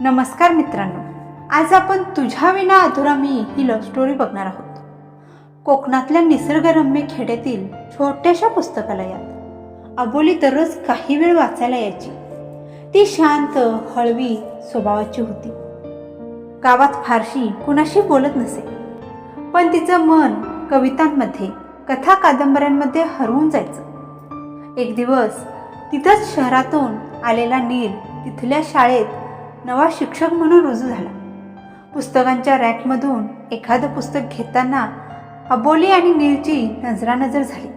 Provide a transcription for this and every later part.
नमस्कार मित्रांनो आज आपण तुझ्या विना अधुरा मी ही लव्ह स्टोरी बघणार आहोत. कोकणातल्या निसर्गरम्य खेड्यातील छोट्याशा पुस्तकालयात. अबोली दररोज काही वेळ वाचायला यायची. ती शांत हळवी स्वभावाची होती. गावात फारशी कुणाशी बोलत नसे. पण तिचं मन कवितांमध्ये कथा कादंबऱ्यांमध्ये हरवून जायचं. एक दिवस तिथंच शहरातून आलेला नील तिथल्या शाळेत नवा शिक्षक म्हणून रुजू झाला. पुस्तकांच्या रॅकमधून एखादं पुस्तक घेताना अबोली आणि नीलची नजरानजर झाली.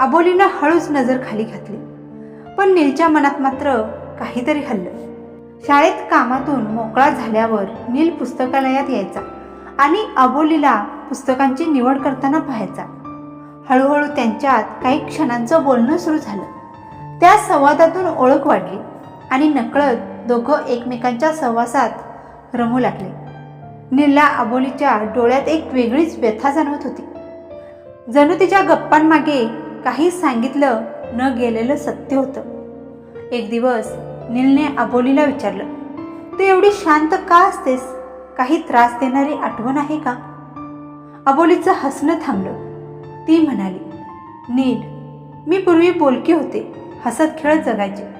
अबोलीनं हळूच नजर खाली घातली. पण नीलच्या मनात मात्र काहीतरी हल्लं. शाळेत कामातून मोकळा झाल्यावर नील पुस्तकालयात यायचा आणि अबोलीला पुस्तकांची निवड करताना पाहायचा. हळूहळू त्यांच्यात काही क्षणांचं बोलणं सुरू झालं. त्या संवादातून ओळख वाढली. आणि नकळत दोघं एकमेकांच्या सहवासात रमू लागले. नीलला अबोलीच्या डोळ्यात एक वेगळीच व्यथा जाणवत होती. जणू तिच्या गप्पांमागे काही सांगितलं न गेलेलं सत्य होतं. एक दिवस नीलने अबोलीला विचारलं तू एवढी शांत का असतेस? काही त्रास देणारी आठवण आहे का? अबोलीचं हसणं थांबलं. ती म्हणाली नील मी पूर्वी बोलकी होते हसत खेळत जगायचे.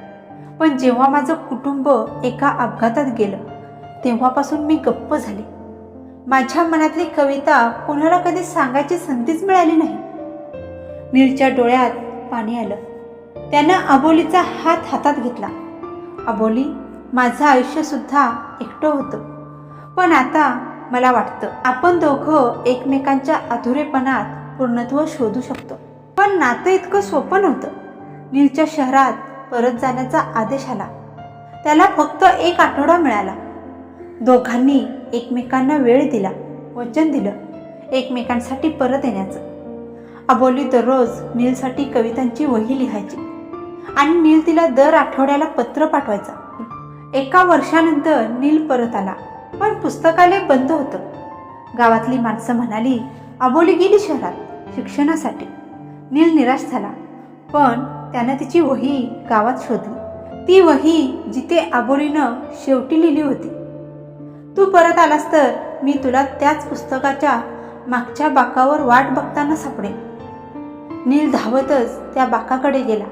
पण जेव्हा माझं कुटुंब एका अपघातात गेलं तेव्हापासून मी गप्प झाले. माझ्या मनातली कविता कोणाला कधी सांगायची संधीच मिळाली नाही. नीलच्या डोळ्यात पाणी आलं. त्यानं अबोलीचा हात हातात घेतला. अबोली माझं आयुष्यसुद्धा एकटं होतं. पण आता मला वाटतं आपण दोघं एकमेकांच्या अधुरेपणात पूर्णत्व शोधू शकतो. पण नातं इतकं सोपं नव्हतं. नीलच्या शहरात परत जाण्याचा आदेश आला. त्याला फक्त एक आठवडा मिळाला. दोघांनी एकमेकांना वेळ दिला वचन दिलं एकमेकांसाठी परत येण्याचं. अबोली दररोज नीलसाठी कवितांची वही लिहायची आणि नील तिला दर आठवड्याला पत्र पाठवायचा. एका वर्षानंतर नील परत आला पण पुस्तकालय बंद होतं. गावातली माणसं म्हणाली अबोली गेली शहरात शिक्षणासाठी. नील निराश झाला पण त्यानं तिची वही गावात शोधली. ती वही जिथे अबोलीनं शेवटी लिहिली होती. तू परत आलास तर मी तुला त्याच पुस्तकाच्या मागच्या बाकावर वाट बघताना सापडेन. नील धावतच त्या बाकाकडे गेला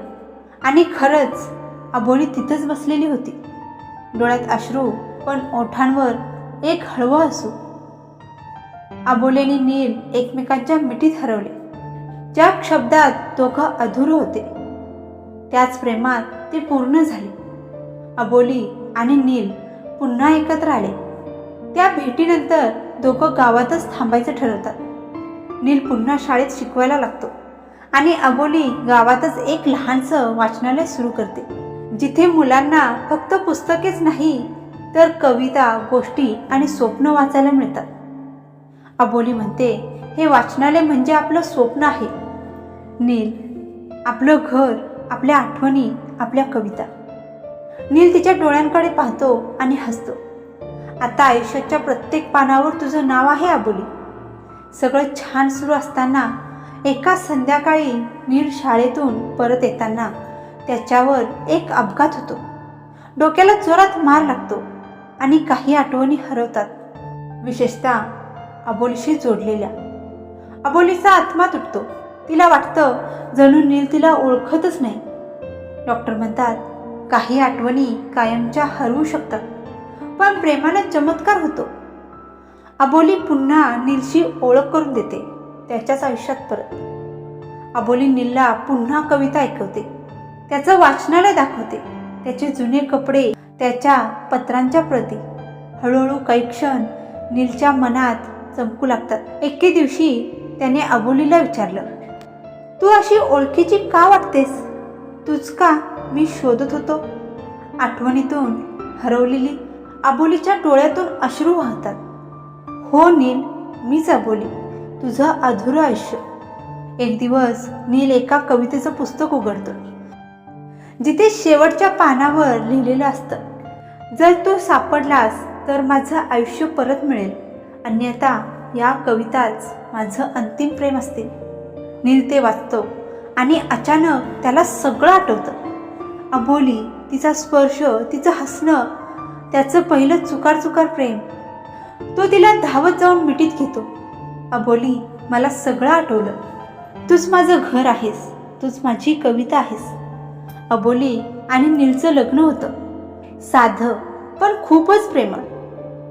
आणि खरंच अबोली तिथंच बसलेली होती. डोळ्यात अश्रू पण ओठांवर एक हळवं असू आबोलेने नील एकमेकांच्या मिठीत हरवले. ज्या शब्दात दोघं अधूर होते त्याच प्रेमात ते पूर्ण झाले. अबोली आणि नील पुन्हा एकत्र आले. त्या भेटीनंतर दोघं गावातच थांबायचं ठरवतात. नील पुन्हा शाळेत शिकवायला लागतो आणि अबोली गावातच एक लहानसं वाचनालय सुरू करते. जिथे मुलांना फक्त पुस्तकेच नाही तर कविता गोष्टी आणि स्वप्न वाचायला मिळतात. अबोली म्हणते हे वाचनालय म्हणजे आपलं स्वप्न आहे. नील आपलं घर आपल्या आठवणी आपल्या कविता. नील तिच्या डोळ्यांकडे पाहतो आणि हसतो. आता आयुष्याच्या प्रत्येक पानावर तुझं नाव आहे अबोली सगळं छान सुरू असताना एका संध्याकाळी नील शाळेतून परत येताना त्याच्यावर एक अपघात होतो. डोक्याला जोरात मार लागतो आणि काही आठवणी हरवतात. विशेषतः अबोलीशी जोडलेल्या. अबोलीचा आत्मा तुटतो. तिला वाटतं जणू नील तिला ओळखतच नाही. डॉक्टर म्हणतात काही आठवणी कायमच्या हरवू शकतात पण प्रेमानं चमत्कार होतो. अबोली पुन्हा नीलशी ओळख करून देते त्याच्याच आयुष्यात परत. अबोली नीलला पुन्हा कविता ऐकवते त्याचं वाचनालय दाखवते त्याचे जुने कपडे त्याच्या पत्रांच्या प्रती. हळूहळू काही क्षण नीलच्या मनात चमकू लागतात. एके दिवशी त्याने अबोलीला विचारलं तू अशी ओळखीची का वाटतेस तूच का मी शोधत होतो. आठवणीतून हरवलेली अबोलीच्या डोळ्यातून अश्रू वाहतात. हो नील मीच अबोली तुझं अधुरं आयुष्य. एक दिवस नील एका कवितेचं पुस्तक उघडतो. जिथे शेवटच्या पानावर लिहिलेलं असतं जर तो सापडलास तर माझं आयुष्य परत मिळेल. अन्यथा या कविताच माझं अंतिम प्रेम असते. नील ते वाचतो आणि अचानक त्याला सगळं आठवतं. अबोली तिचा स्पर्श तिचं हसणं त्याचं पहिलं चुकार चुकार प्रेम तो तिला धावत जाऊन मिठीत घेतो. अबोली मला सगळं आठवलं. तूच माझं घर आहेस तूच माझी कविता आहेस. अबोली आणि नीलचं लग्न होतं. साधं पण खूपच प्रेमळ.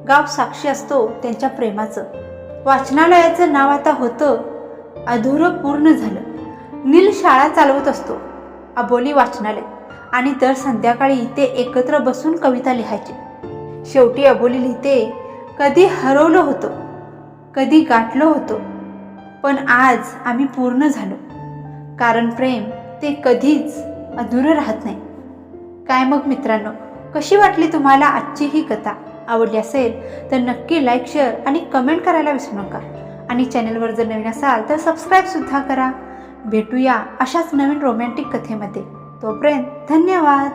गाव साक्षी असतो त्यांच्या प्रेमाचं. वाचनालयाचं नाव आता होतं अधुरं पूर्ण झालं. नील शाळा चालवत असतो. अबोली वाचनालय. आणि दर संध्याकाळी ते एकत्र बसून कविता लिहायचे. शेवटी अबोली लिहिते कधी हरवलं होतं कधी गाठलं होतं पण आज आम्ही पूर्ण झालो. कारण प्रेम ते कधीच अधुरं राहत नाही. काय मग मित्रांनो? कशी वाटली तुम्हाला आजची ही कथा? आवडली असेल तर नक्की लाईक शेअर आणि कमेंट करायला विसरू नका. आणि चॅनलवर जर नवीन असाल तर सबस्क्राईबसुद्धा करा. भेटूया अशाच नवीन रोमॅन्टिक कथेमध्ये. तोपर्यंत धन्यवाद.